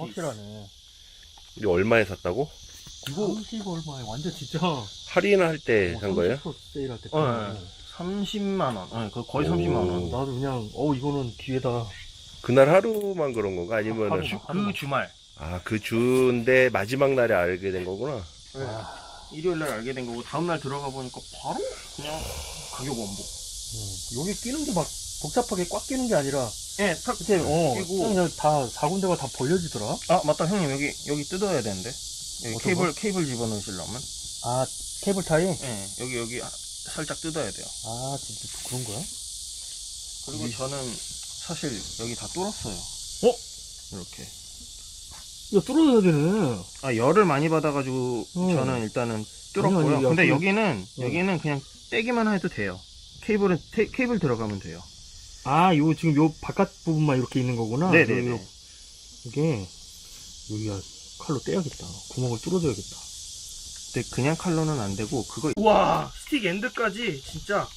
확실하네. 이거 얼마에 샀다고? 이거 30 얼마에 완전 진짜 할인할 때 산 거예요? 30% 세일할 때. 어, 샀네. 네. 30만 원. 네, 그 거의 오. 30만 원. 나도 그냥 어 이거는 기회다. 그날 하루만 그런 건가? 아니면은 하루. 주, 그 주말. 아 그 주인데 마지막 날에 알게 된 거구나. 네. 일요일 날 알게 된 거고 다음 날 들어가 보니까 바로 그냥 가격 원복. 음, 여기 끼는 게 막 복잡하게 꽉 끼는 게 아니라 예, 탁 이렇게 어 끼고. 그냥 다 사 군데가 다 벌려지더라. 아 맞다 형님 여기 여기 뜯어야 되는데. 여기 어떤 케이블 케이블 집어넣으시려면. 아 케이블 타이? 예, 여기 여기 아, 살짝 뜯어야 돼요. 아 진짜 그런 거야? 그리고 이- 저는 사실 여기 다 뚫었어요. 어? 이렇게. 이거 뚫어야 되네. 아 열을 많이 받아가지고 음. 저는 일단은 뚫었고요. 아니, 야, 근데 그- 여기는 어. 여기는 그냥 떼기만 해도 돼요. 케이블은 테- 케이블 들어가면 돼요. 아, 요 지금 요 바깥 부분만 이렇게 있는 거구나. 네네네. 요- 요- 이게 여기가 칼로 떼야겠다. 구멍을 뚫어줘야겠다. 근데 그냥 칼로는 안 되고 그거 와 스틱 엔드까지 진짜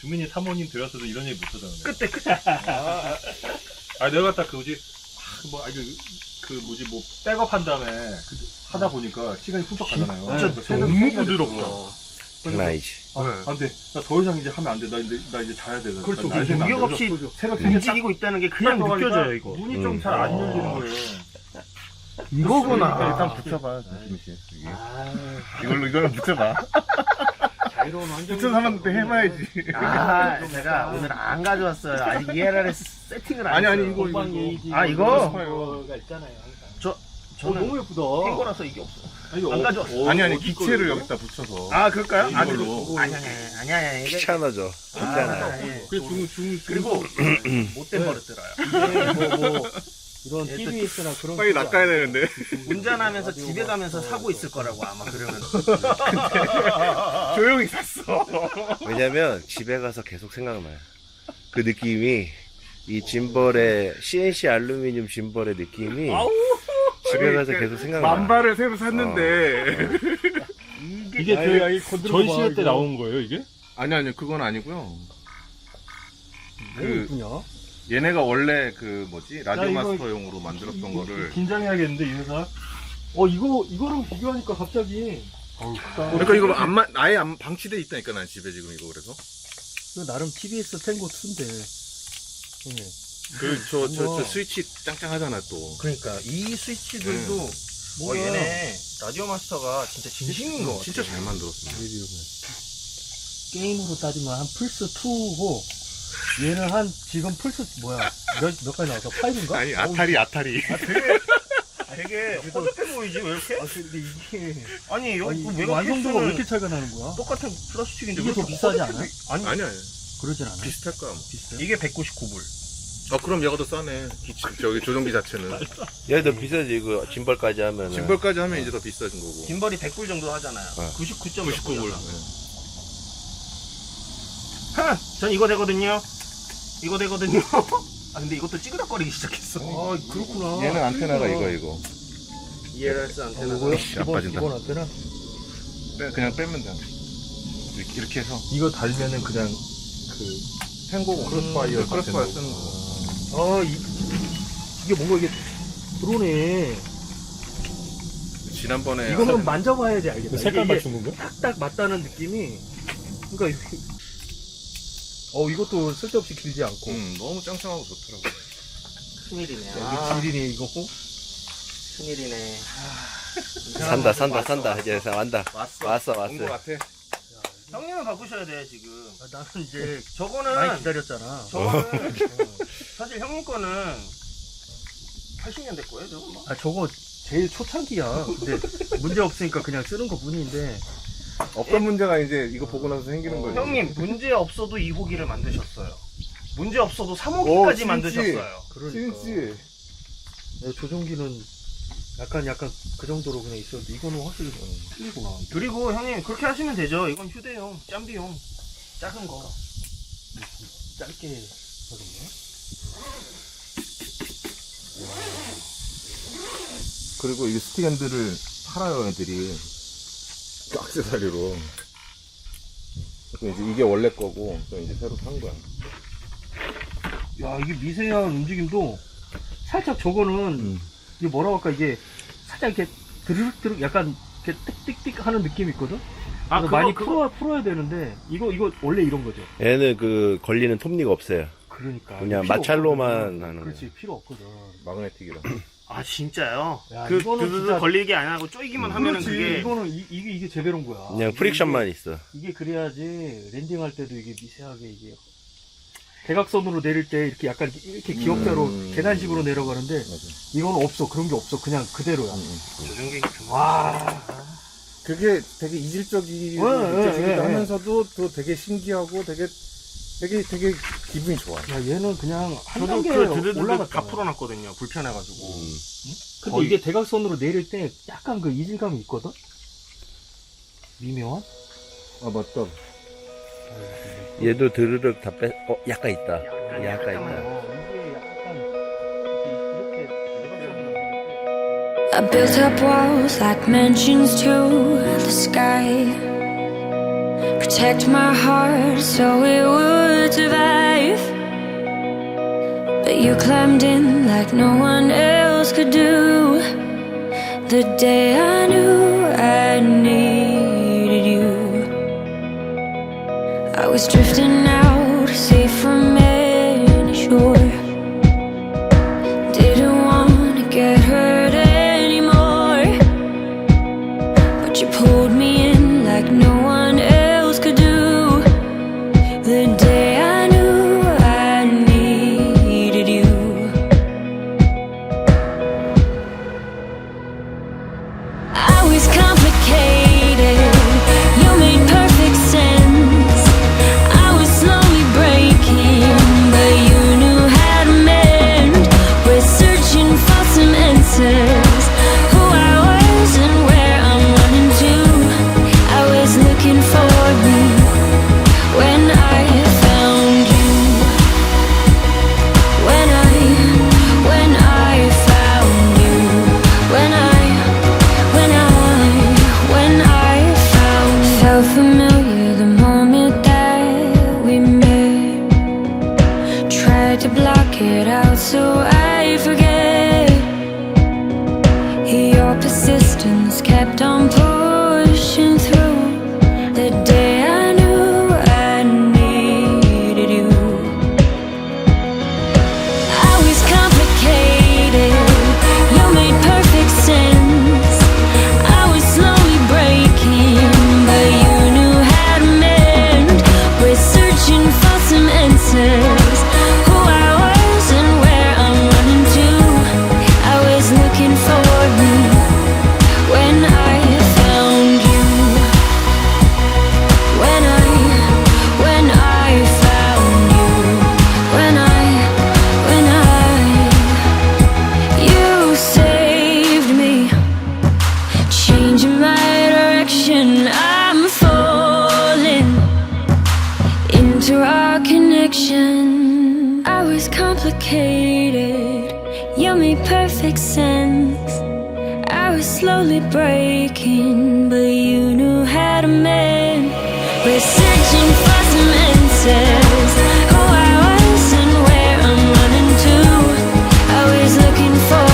주민이 사모님 들었어도 이런 얘기 못 하잖아요. 끝에 끝에 아, 아, 내가 딱그 뭐지, 아, 뭐, 아니, 그, 그 뭐지, 뭐, 백업 한 다음에 그- 하다 보니까 시간이 훌쩍 가잖아요. 진짜 너무 부드럽다. 아니지. 아, 안 돼. 나 더 이상 이제 하면 안 돼. 나 이제, 나 이제 자야 돼. 나 그렇죠. 날안 돼. 공격 없이 새벽 움직이고 있다는 게 그냥 딱 들어가니까 느껴져요 이거 문이 음. 좀잘안 아. 열리는 거예요. 이거구나 일단 붙여봐, 조심히 씨. 여기. 아, 이걸로, 이걸로 붙여봐. 자유로운 환경. 붙여 사람한테 해봐야지. 아 제가 오늘 안 가져왔어요 아직 ELR에 세팅을 안 아니, 아니, 했어요. 이거, 예의지. 아, 이거? 거가 있잖아요. 항상. 어, 저는 너무 예쁘다. 탱거라서 이게 없어요 아니, 안 가져왔어. 아니, 아니, 기체를 여기다 붙여서. 아 그럴까요? 네, 아니 이걸로. 아니 아니 아니 아니 이게 귀찮아져. 괜찮아. 아, 예. 그 중, 중, 그리고 못된 네. 버릇 들어요 이게 뭐, 뭐 이런 예, TBS나 그런 빨리 쪽이 낚아야 되는데. 운전하면서 라디오가 집에 가면서 없어. 사고 있을 거라고 아마 그러면 조용히 샀어. 왜냐면 집에 가서 계속 생각나요. 그 느낌이 이 짐벌의 CNC 알루미늄 짐벌의 느낌이 집에 가서 계속 생각나. 만발을 새로 샀는데. 이게 아이, 그 아이, 건드려봐, 전시회 때 이거. 나온 거예요, 이게? 아니, 아니, 그건 아니고요. 너무 그- 예쁘냐? 얘네가 원래 그 뭐지? 라디오 야, 이거- 마스터용으로 만들었던 거를. 긴장해야겠는데, 이 회사? 어, 이거, 이거랑 비교하니까 갑자기. 어우, 크다. 그러니까 이거 안 마, 아예 안 방치돼 있다니까, 난 집에 지금 이거 그래서. 이거 나름 TBS 탱고 2인데. 형님. 그, 저, 저. 스위치 짱짱하잖아, 또. 그러니까 이 스위치들도 어, 뭐야. 얘네 라디오 마스터가 진짜 진심인 거 진짜 잘 만들었어. 게임으로 따지면 한 플스 2고, 얘는 한, 지금 플스, 뭐야, 몇, 몇 가지 나왔어? 5인가? 아니, 아타리, 아타리. 되게 허접해 보이지 왜 이렇게? 아, 근데 이게. 아니 여기 아니, 완성도가 왜 이렇게 차이가 나는 거야? 똑같은 플라스틱인데 이게 왜더 이렇게 비싸지? 보이- 아니 아니, 아니. 그러진 않아요. 비슷할 거야, 뭐. 비슷해요? 이게 199불 아, 그럼 얘가 더 싸네. 기, 저기 조종기 자체는. 얘도 비싸지 이거 짐벌까지 하면은. 짐벌까지 하면 이제 더 비싸진 거고. 김벌이 100불 정도 하잖아요 어. 99점 99불. 전 이거 되거든요 이거 되거든요 아 근데 이것도 찌그덕거리기 시작했어 아, 그렇구나. 얘는 안테나가 이거, 이거. ELS 아, 안테나 이거요? 씨, 안 빠진다. 기본 안테나? 빼, 그냥 빼면 돼. 이렇게, 이렇게 해서. 이거 달면은 그냥 그, 탱고 크로스파이어 음, 크로스파이어 같은 쓰는 거. 아, 이, 이게 뭔가 이게 들어오네. 지난번에 이거는 만져봐야지 알겠다. 색깔 이게 맞춘 건가? 딱딱 맞다는 느낌이. 그러니까, 이게- 어, 이것도 쓸데없이 길지 않고. 음, 너무 짱짱하고 좋더라고. 큰일이네 야, 아, 이게 질이네, 이거. 큰일이네 산다 산다 산다 이제 왔다. 왔어 왔어 왔어. 같아. 형님은 바꾸셔야 돼 지금 아, 나는 이제 저거는 많이 기다렸잖아. 저거는 사실 형님 거는 80년대 거예요 저거 아, 저거 제일 초창기야. 근데 문제 없으니까 그냥 쓰는 것 뿐인데. 없던 문제가 이제 이거 보고 나서 생기는 거예요. 형님 문제 없어도 2호기를 만드셨어요 문제 없어도 오, 3호기까지 진짜. 만드셨어요 그러니까. 조종기는 약간, 약간 그 정도로 그냥 있었는데, 이거는 확실히 틀리구나. 그리고 형님 그렇게 하시면 되죠 이건 휴대용 짬비용 작은 거 짧게 하거든요. 그리고 이 스틱 핸들을 팔아요, 애들이. 그 액세서리로. 그래서 이제 이게 원래 거고, 또 이제 새로 산 거야. 야, 이게 미세한 움직임도 살짝 저거는 음. 이게 뭐라고 할까 이게 살짝 이렇게 드르륵드륵 약간 이렇게 띡띡띡 하는 느낌이 있거든. 아, 그래서 그거, 많이 그거- 풀어 풀어야 되는데 이거 이거 원래 이런 거죠. 얘는 그 걸리는 톱니가 없어요. 그러니까 그냥 필요 마찰로만 없거든. 하는 그렇지 필요 없거든. 마그네틱이라. 아 진짜요? 야, 그 이거는 두두두 진짜- 걸리게 안 하고 쪼이기만 하면은 그렇지. 그게 이거는 이, 이게 이게 제대로인 거야. 그냥 프릭션만 있어. 이게, 이게 그래야지 랜딩할 때도 이게 미세하게 이게 대각선으로 내릴 때 이렇게 약간 이렇게, 이렇게 기역자로 음. 계단식으로 내려가는데 맞아. 이건 없어 그런 게 없어 그냥 그대로야. 음, 음. 좀와 그게 되게 이질적이고 예, 예, 느껴지기도 예, 예. 하면서도 또 되게 신기하고 되게 되게 되게 기분이 좋아. 야, 얘는 그냥 한 저도 단계 그 두두두 다 올라갔다. 풀어놨거든요. 불편해가지고. 음. 근데 거의- 이게 대각선으로 내릴 때 약간 그 이질감이 있거든? 미묘한? 아 맞다. 얘도 드르륵 다 뺐, 어, 약간 있다. 약간 있다. 어, I built up walls like mansions to the sky. Protect my heart so it would survive. But you climbed in like no one else could do. The day I knew I needed was drifting connection. I was complicated, you made perfect sense. I was slowly breaking, but you knew how to mend. We're searching for some answers. Who I was and where I'm running to. I was looking for